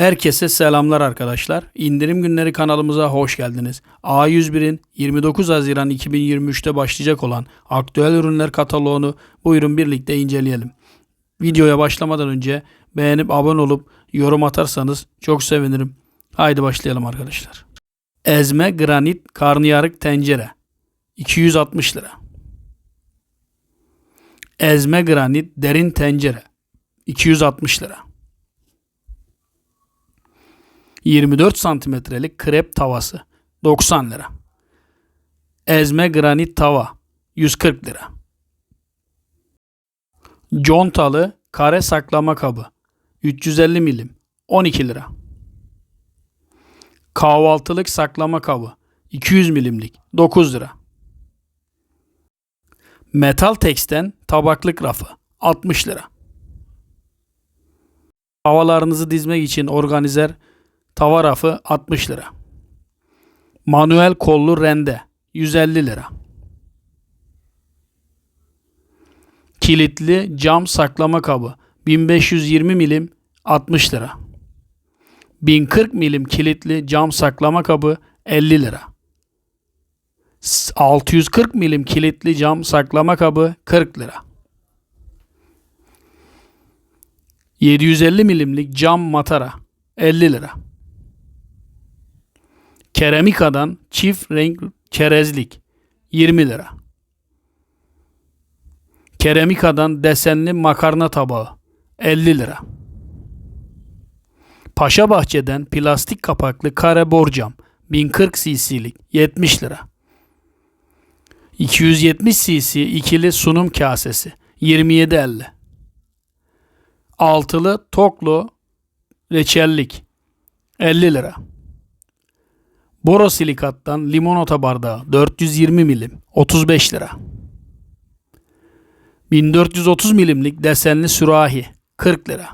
Herkese selamlar arkadaşlar. İndirim günleri kanalımıza hoş geldiniz. A101'in 29 Haziran 2023'te başlayacak olan aktüel ürünler kataloğunu buyurun birlikte inceleyelim. Videoya başlamadan önce beğenip abone olup yorum atarsanız çok sevinirim. Haydi başlayalım arkadaşlar. Ezme granit karnıyarık tencere 260 lira. Ezme granit derin tencere 260 lira. 24 santimetrelik krep tavası 90 lira. Ezme granit tava 140 lira. Contalı kare saklama kabı 350 milim 12 lira. Kahvaltılık saklama kabı 200 milimlik 9 lira. Metal teksten tabaklık rafı 60 lira. Havalarınızı dizmek için organizer Tava rafı 60 lira. Manuel kollu rende 150 lira. Kilitli cam saklama kabı 1520 milim 60 lira. 1040 milim kilitli cam saklama kabı 50 lira. 640 milim kilitli cam saklama kabı 40 lira. 750 milimlik cam matara 50 lira. Keramikadan çift renk çerezlik 20 lira. Keramikadan desenli makarna tabağı 50 lira. Paşa Bahçe'den plastik kapaklı kare borcam 1040 cc'lik 70 lira. 270 cc ikili sunum kasesi 27.50. Altılı toklu reçellik 50 lira. Borosilikattan limonata bardağı 420 milim 35 lira. 1430 milimlik desenli sürahi 40 lira.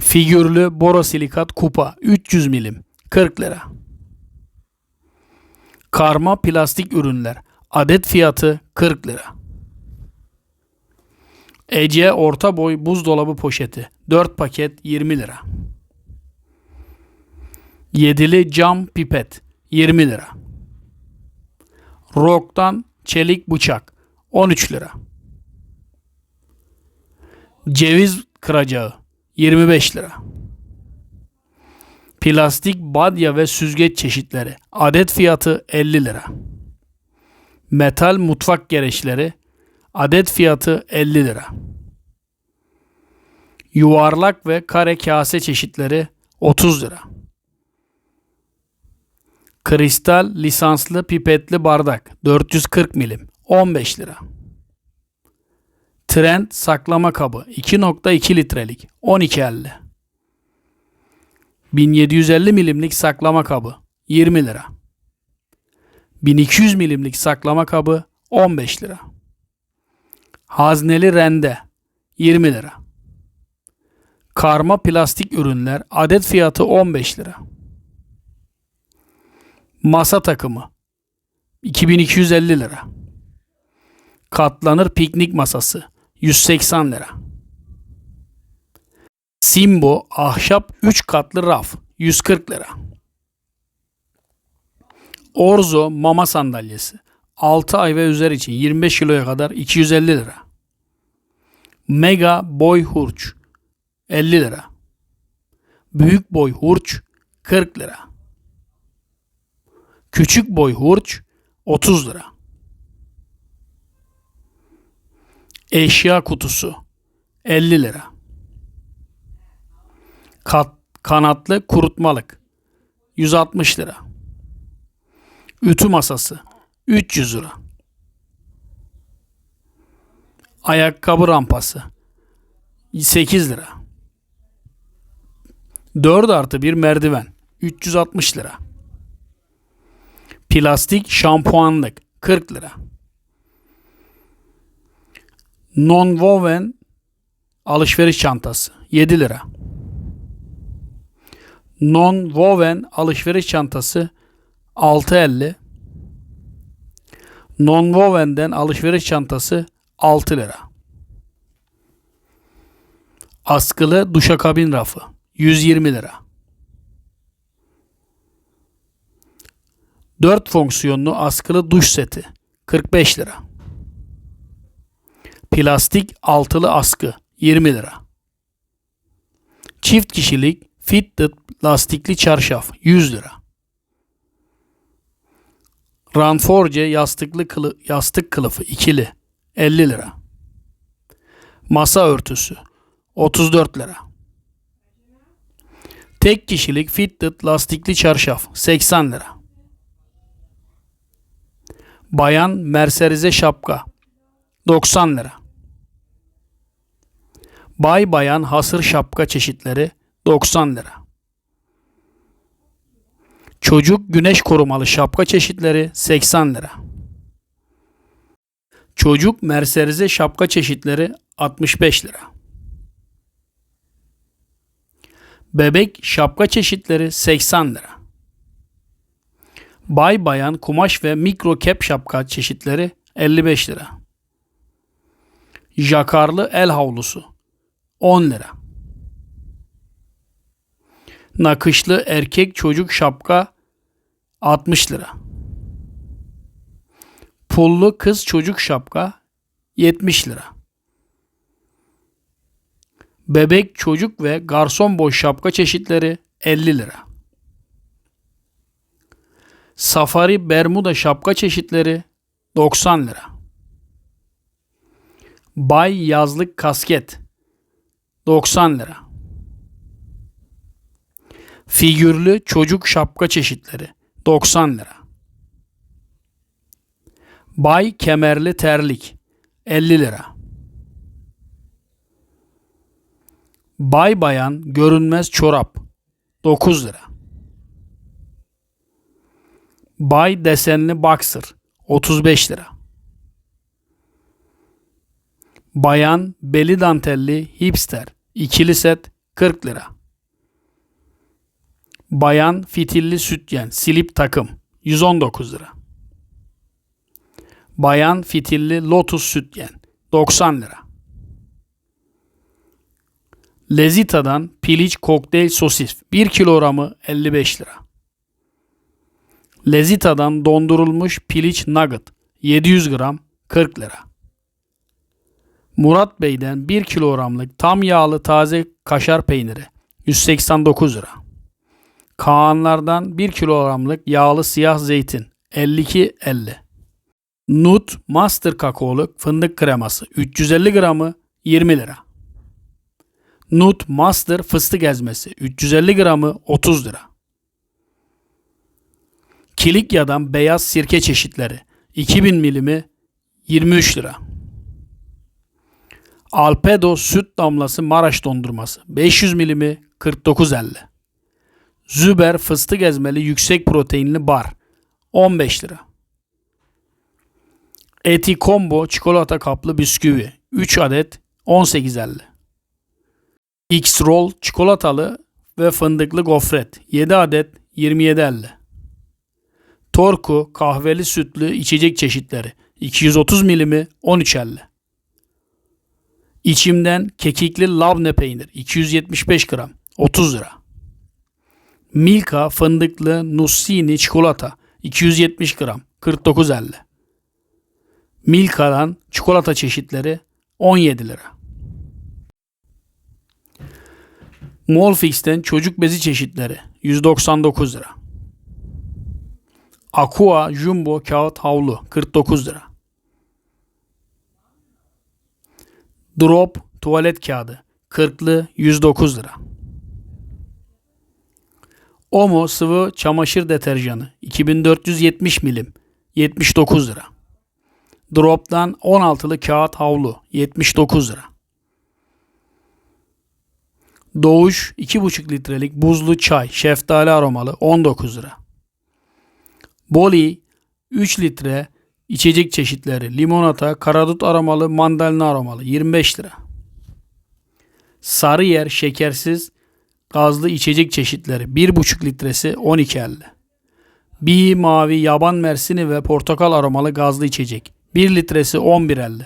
Figürlü borosilikat kupa 300 milim 40 lira. Karma plastik ürünler adet fiyatı 40 lira. Ece orta boy buzdolabı poşeti 4 paket 20 lira. Yedili cam pipet 20 lira. Rock'tan çelik bıçak 13 lira. Ceviz kıracağı 25 lira. Plastik badya ve süzgeç çeşitleri adet fiyatı 50 lira. Metal mutfak gereçleri adet fiyatı 50 lira. Yuvarlak ve kare kase çeşitleri 30 lira. Kristal lisanslı pipetli bardak 440 milim 15 lira. Trend saklama kabı 2.2 litrelik 12.50. 1750 milimlik saklama kabı 20 lira. 1200 milimlik saklama kabı 15 lira. Hazneli rende 20 lira. Karma plastik ürünler adet fiyatı 15 lira. Masa takımı 2250 lira. Katlanır piknik masası 180 lira. Simbo ahşap 3 katlı raf 140 lira. Orzo mama sandalyesi 6 ay ve üzeri için 25 kiloya kadar 250 lira. Mega boy hurç 50 lira. Büyük boy hurç 40 lira. Küçük boy hurç 30 lira. Eşya kutusu 50 lira. Kat, kanatlı kurutmalık 160 lira. Ütü masası 300 lira. Ayakkabı rampası 8 lira. 4 artı bir merdiven 360 lira. Plastik şampuanlık 40 lira. Non-woven alışveriş çantası 7 lira. Non-woven alışveriş çantası 6.50. Non-woven'den alışveriş çantası 6 lira. Askılı duşakabin rafı 120 lira. 4 fonksiyonlu askılı duş seti 45 lira. Plastik altılı askı 20 lira. Çift kişilik fitted lastikli çarşaf 100 lira. Ranforge yastıklı kılı, yastık kılıfı ikili 50 lira. Masa örtüsü 34 lira. Tek kişilik fitted lastikli çarşaf 80 lira. Bayan merserize şapka 90 lira. Bay bayan hasır şapka çeşitleri 90 lira. Çocuk güneş korumalı şapka çeşitleri 80 lira. Çocuk merserize şapka çeşitleri 65 lira. Bebek şapka çeşitleri 80 lira. Bay bayan kumaş ve mikro kep şapka çeşitleri 55 lira. Jakarlı el havlusu 10 lira. Nakışlı erkek çocuk şapka 60 lira. Pullu kız çocuk şapka 70 lira. Bebek çocuk ve garson boy şapka çeşitleri 50 lira. Safari Bermuda şapka çeşitleri 90 lira. Bay yazlık kasket 90 lira. Figürlü çocuk şapka çeşitleri 90 lira. Bay kemerli terlik 50 lira. Bay bayan görünmez çorap 9 lira. Bay desenli boxer 35 lira. Bayan beli dantelli hipster ikili set 40 lira. Bayan fitilli sütyen silip takım 119 lira. Bayan fitilli lotus sütyen 90 lira. Lezita'dan piliç kokteyl sosis 1 kilogramı 55 lira. Lezita'dan dondurulmuş piliç nugget 700 gram 40 lira. Murat Bey'den 1 kilogramlık tam yağlı taze kaşar peyniri 189 lira. Kaanlardan 1 kilogramlık yağlı siyah zeytin 52.50. Nut Master kakaolu fındık kreması 350 gramı 20 lira. Nut Master fıstık ezmesi 350 gramı 30 lira. Kilikya'dan beyaz sirke çeşitleri 2000 milimi 23 lira. Alpedo süt damlası Maraş dondurması 500 milimi 49.50. Züber fıstık ezmeli yüksek proteinli bar 15 lira. Eti Combo çikolata kaplı bisküvi 3 adet 18.50. X-Roll çikolatalı ve fındıklı gofret 7 adet 27.50. Torku kahveli sütlü içecek çeşitleri 230 milimi 13.50. İçimden kekikli labne peynir 275 gram 30 lira. Milka fındıklı Nussini çikolata 270 gram 49.50. Milka'dan çikolata çeşitleri 17 lira. Molfix'ten çocuk bezi çeşitleri 199 lira. Aqua Jumbo kağıt havlu 49 lira. Drop tuvalet kağıdı 40'lı 109 lira. Omo sıvı çamaşır deterjanı 2470 milim 79 lira. Drop'tan 16'lı kağıt havlu 79 lira. Doğuş 2,5 litrelik buzlu çay şeftali aromalı 19 lira. Boli 3 litre içecek çeşitleri limonata, karadut aromalı, mandalina aromalı 25 lira. Sarıyer şekersiz gazlı içecek çeşitleri 1,5 litresi 12.50. Bir mavi yaban mersini ve portakal aromalı gazlı içecek 1 litresi 11.50.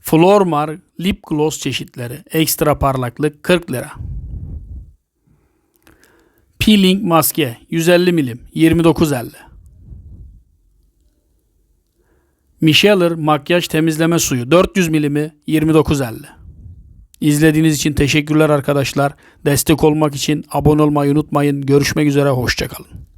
Flormar lip gloss çeşitleri. Ekstra parlaklık 40 lira. Peeling maske 150 milim 29.50. Micheller makyaj temizleme suyu 400 milimi 29.50. İzlediğiniz için teşekkürler arkadaşlar. Destek olmak için abone olmayı unutmayın. Görüşmek üzere hoşçakalın.